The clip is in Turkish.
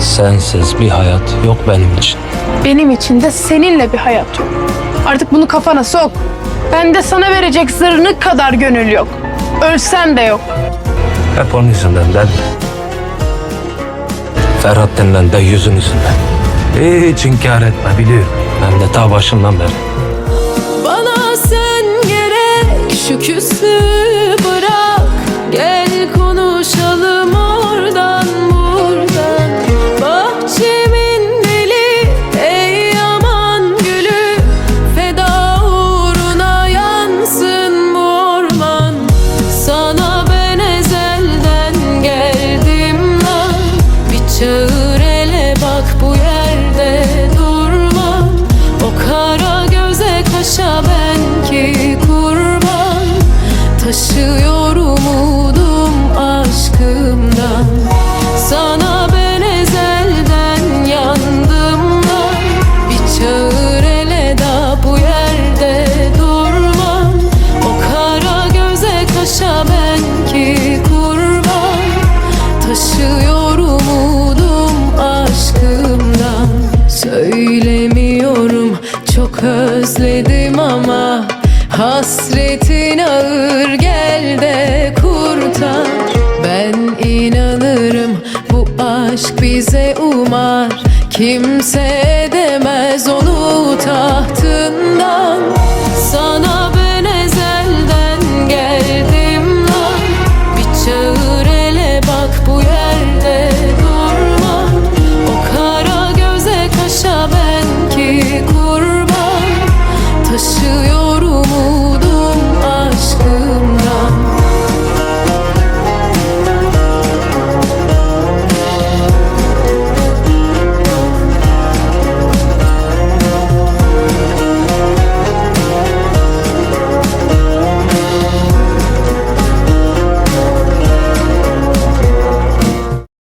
Sensiz bir hayat yok benim için. Benim için de seninle bir hayat yok. Artık bunu kafana sok. Bende sana verecek zırnık kadar gönül yok. Ölsen de yok. Hep onun yüzünden değil mi? Ferhat denilen de yüzün yüzünden. Hiç inkar etme biliyorum. Ben de ta başından beri. Bana sen gerek şu küslüğü ben Çok özledim ama Hasretin ağır gel de kurtar. Ben inanırım bu aşk bize umar. Kimse edemez onu tahtında